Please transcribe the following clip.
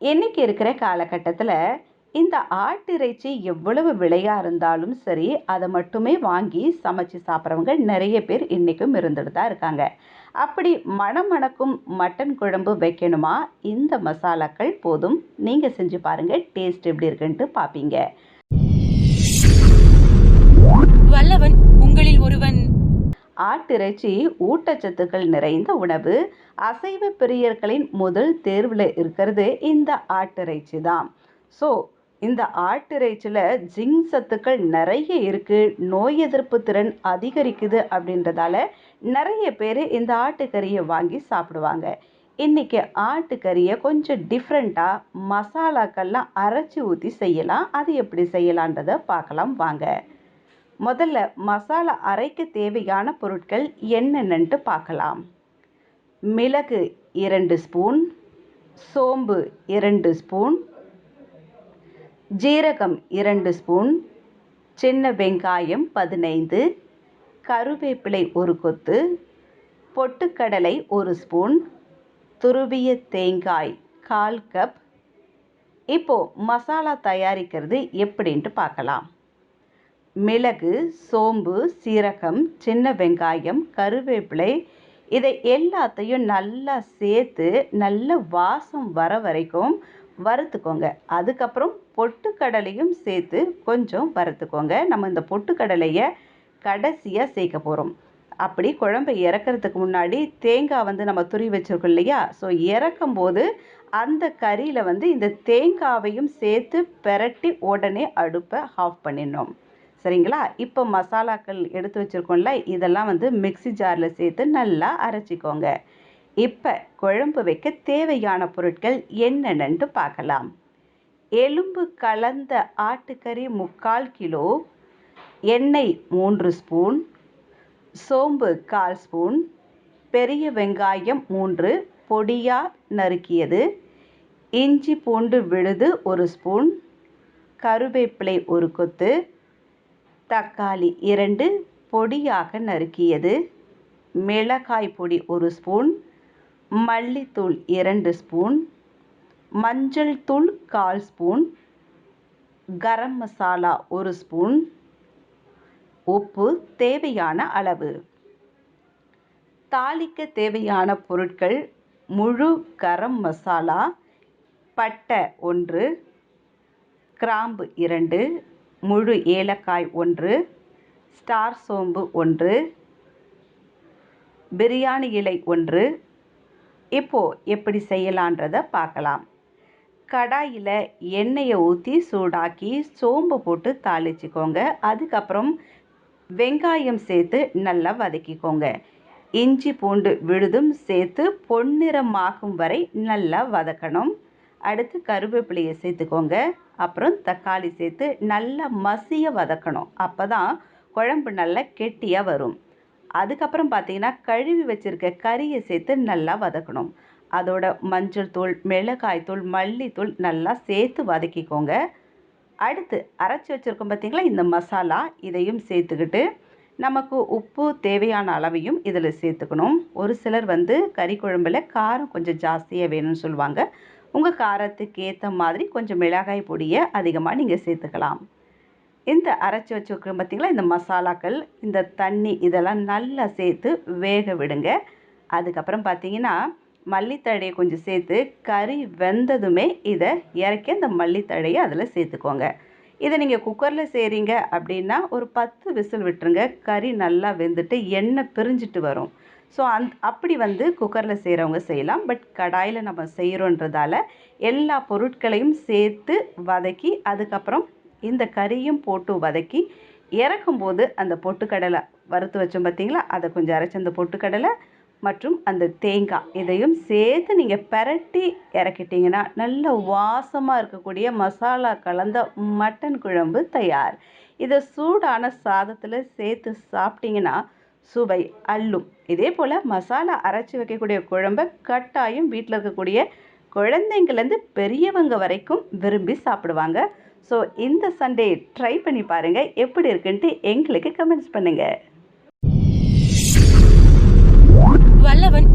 இன்னைக்கு இருக்கிற காலகட்டத்தில் இந்த ஆட்டிறைச்சி எவ்வளவு விலையாக இருந்தாலும் சரி அதை மட்டுமே வாங்கி சமைச்சு சாப்பிட்றவங்க நிறைய பேர் இன்றைக்கும் இருந்துட்டு தான் இருக்காங்க. அப்படி மணம் மணக்கும் மட்டன் குழம்பு வைக்கணுமா? இந்த மசாலாக்கள் போதும். நீங்கள் செஞ்சு பாருங்கள் டேஸ்ட் எப்படி இருக்குன்ட்டு பார்ப்பீங்க வல்லவன் உங்களில் ஒருவன். ஆட்டிறைச்சி ஊட்டச்சத்துக்கள் நிறைந்த உணவு அசைவ பிரியர்களின் முதல் தேர்வில் இருக்கிறது இந்த ஆட்டிறைச்சி தான். ஸோ இந்த ஆட்டிறைச்சியில் ஜிங் சத்துக்கள் நிறைய இருக்குது நோய் எதிர்ப்பு திறன் அதிகரிக்குது அப்படின்றதால நிறைய பேர் இந்த ஆட்டுக்கறியை வாங்கி சாப்பிடுவாங்க. இன்றைக்கி ஆட்டுக்கறியை கொஞ்சம் டிஃப்ரெண்ட்டாக மசாலாக்கள்லாம் அரைச்சி ஊற்றி செய்யலாம். அது எப்படி செய்யலான்றதை பார்க்கலாம் வாங்க. முதல்ல மசாலா அரைக்க தேவையான பொருட்கள் என்னென்னன்ட்டு பார்க்கலாம். மிளகு இரண்டு ஸ்பூன் சோம்பு இரண்டு ஸ்பூன் ஜீரகம் இரண்டு ஸ்பூன் சின்ன வெங்காயம் பதினைந்து கருவேப்பிலை ஒரு கொத்து பொட்டுக்கடலை ஒரு ஸ்பூன் துருவிய தேங்காய் கால் கப். இப்போது மசாலா தயாரிக்கிறது எப்படின்ட்டு பார்க்கலாம். மிளகு சோம்பு சீரகம் சின்ன வெங்காயம் கருவேப்பிலை இதை எல்லாத்தையும் நல்லா சேர்த்து நல்ல வாசம் வர வரைக்கும் வறுத்துக்கோங்க. அதுக்கப்புறம் பொட்டுக்கடலையும் சேர்த்து கொஞ்சம் வறுத்துக்கோங்க. நம்ம இந்த பொட்டுக்கடலையை கடைசியாக சேர்க்க போகிறோம் அப்படி குழம்பை இறக்கிறதுக்கு முன்னாடி தேங்காய் வந்து நம்ம துரி வச்சுருக்கோம் இல்லையா? ஸோ இறக்கும் போது அந்த கறியில் வந்து இந்த தேங்காவையும் சேர்த்து பெரட்டி உடனே அடுப்பை ஆஃப் பண்ணிடணும். சரிங்களா? இப்போ மசாலாக்கள் எடுத்து வச்சுருக்கோம்ல இதெல்லாம் வந்து மிக்ஸி ஜாரில் சேர்த்து நல்லா அரைச்சிக்கோங்க. இப்போ குழம்பு வைக்க தேவையான பொருட்கள் என்னென்னன்ட்டு பார்க்கலாம். எலும்பு கலந்த ஆட்டுக்கறி முக்கால் கிலோ எண்ணெய் மூன்று ஸ்பூன் சோம்பு கால் ஸ்பூன் பெரிய வெங்காயம் மூன்று பொடியாக நறுக்கியது இஞ்சி பூண்டு விழுது ஒரு ஸ்பூன் கருவேப்பிலை ஒரு கொத்து தக்காளி இரண்டு பொடியாக நறுக்கியது. மிளகாய் பொடி ஒரு ஸ்பூன். மல்லித்தூள் இரண்டு ஸ்பூன். மஞ்சள் தூள் கால் ஸ்பூன். கரம் மசாலா ஒரு ஸ்பூன். உப்பு தேவையான அளவு. தாளிக்க தேவையான பொருட்கள் முழு கரம் மசாலா பட்டை ஒன்று கிராம்பு இரண்டு முழு ஏலக்காய் ஒன்று ஸ்டார் சோம்பு ஒன்று பிரியாணி இலை ஒன்று. இப்போது எப்படி செய்யலான்றதை பார்க்கலாம். கடாயில் எண்ணெயை ஊற்றி சூடாக்கி சோம்பு போட்டு தாளிச்சிக்கோங்க. அதுக்கப்புறம் வெங்காயம் சேர்த்து நல்லா வதக்கிக்கோங்க. இஞ்சி பூண்டு விழுதும் சேர்த்து பொன்னிறமாகும் வரை நல்லா வதக்கணும். அடுத்து கருவேப்பிலையை சேர்த்துக்கோங்க. அப்புறம் தக்காளி சேர்த்து நல்லா மசிய வதக்கணும். அப்போ தான் குழம்பு நல்லா கெட்டியாக வரும். அதுக்கப்புறம் பார்த்தீங்கன்னா கழுவி வச்சுருக்க கறியை சேர்த்து நல்லா வதக்கணும். அதோட மஞ்சள் தூள் மிளகாய் தூள் மல்லித்தூள் நல்லா சேர்த்து வதக்கிக்கோங்க. அடுத்து அரைச்சி வச்சுருக்கோம் பார்த்திங்களா இந்த மசாலா இதையும் சேர்த்துக்கிட்டு நமக்கு உப்பு தேவையான அளவையும் இதில் சேர்த்துக்கணும். ஒரு சிலர் வந்து கறி குழம்பில் காரம் கொஞ்சம் ஜாஸ்தியாக வேணும்னு சொல்லுவாங்க. உங்கள் காரத்துக்கு ஏற்ற மாதிரி கொஞ்சம் மிளகாய் பொடியை அதிகமாக நீங்கள் சேர்த்துக்கலாம். இந்த அரைச்சி வச்சுருக்கோம் பார்த்தீங்களா இந்த மசாலாக்கள் இந்த தண்ணி இதெல்லாம் நல்லா சேர்த்து வேக விடுங்க. அதுக்கப்புறம் பார்த்தீங்கன்னா மல்லித்தழையை கொஞ்சம் சேர்த்து கறி வெந்ததுமே இதை இறக்கி அந்த மல்லித்தழையை அதில் சேர்த்துக்கோங்க. இதை நீங்கள் குக்கரில் செய்கிறீங்க அப்படின்னா ஒரு பத்து விசில் விட்டுருங்க. கறி நல்லா வெந்துட்டு எண்ணெய் பிரிஞ்சிட்டு வரும். ஸோ அந் அப்படி வந்து குக்கரில் செய்கிறவங்க செய்யலாம். பட் கடாயில் நம்ம செய்கிறோன்றதால எல்லா பொருட்களையும் சேர்த்து வதக்கி அதுக்கப்புறம் இந்த கறியும் போட்டு வதக்கி இறக்கும்போது அந்த பொட்டுக்கடலை வறுத்து வச்சோம் பார்த்தீங்களா அதை கொஞ்சம் அரைச்சி அந்த பொட்டுக்கடலை மற்றும் அந்த தேங்காய் இதையும் சேர்த்து நீங்கள் பரட்டி இறக்கிட்டிங்கன்னா நல்ல வாசமாக இருக்கக்கூடிய மசாலா கலந்த மட்டன் குழம்பு தயார். இதை சூடான சாதத்தில் சேர்த்து சாப்பிட்டிங்கன்னா சுவை அள்ளும். இதே போல் மசாலா அரைச்சி வைக்கக்கூடிய குழம்பை கட்டாயம் வீட்டில் இருக்கக்கூடிய குழந்தைங்கள்லேருந்து பெரியவங்க வரைக்கும் விரும்பி சாப்பிடுவாங்க. ஸோ இந்த சண்டே ட்ரை பண்ணி பாருங்கள் எப்படி இருக்குன்ட்டு எங்களுக்கு கமெண்ட்ஸ் பண்ணுங்கள் வல்லவன்